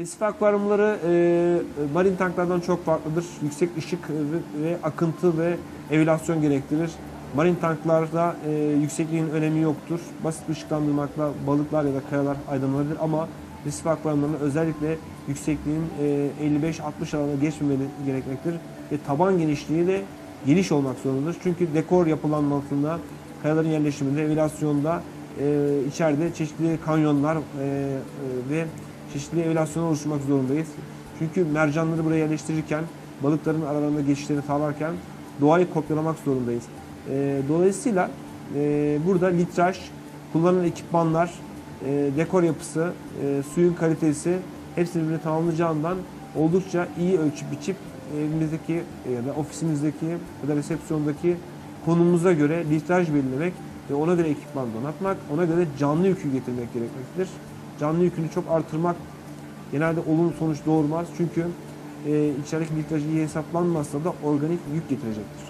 Resif akvaryumları e, marin tanklardan çok farklıdır. Yüksek ışık ve, ve akıntı ve evülasyon gerektirir. Marin tanklarda e, yüksekliğin önemi yoktur. Basit ışıklandırmakla balıklar ya da kayalar aydınlanabilir ama resif akvaryumlarında özellikle yüksekliğin e, 55-60 alanına geçmemeli gerekmektedir. Ve taban genişliği de geniş olmak zorundadır. Çünkü dekor yapılanmasında, kayaların yerleşiminde, evülasyonda e, içeride çeşitli kanyonlar e, e, ve çeşitli evülasyonlar oluşturmak zorundayız. Çünkü mercanları buraya yerleştirirken, balıkların aralarında geçişleri sağlarken doğayı kopyalamak zorundayız. E, dolayısıyla e, burada litraj, kullanılan ekipmanlar, e, dekor yapısı, e, suyun kalitesi hepsini birbirini tamamlayacağından oldukça iyi ölçüp biçip evimizdeki ya da ofisimizdeki ya da resepsiyondaki konumuza göre litraj belirlemek ve ona göre ekipman donatmak, ona göre canlı yükü getirmek gerekmektedir. Canlı yükünü çok artırmak genelde olumlu sonuç doğurmaz. Çünkü e, içerideki litraj iyi hesaplanmazsa da organik yük getirecektir.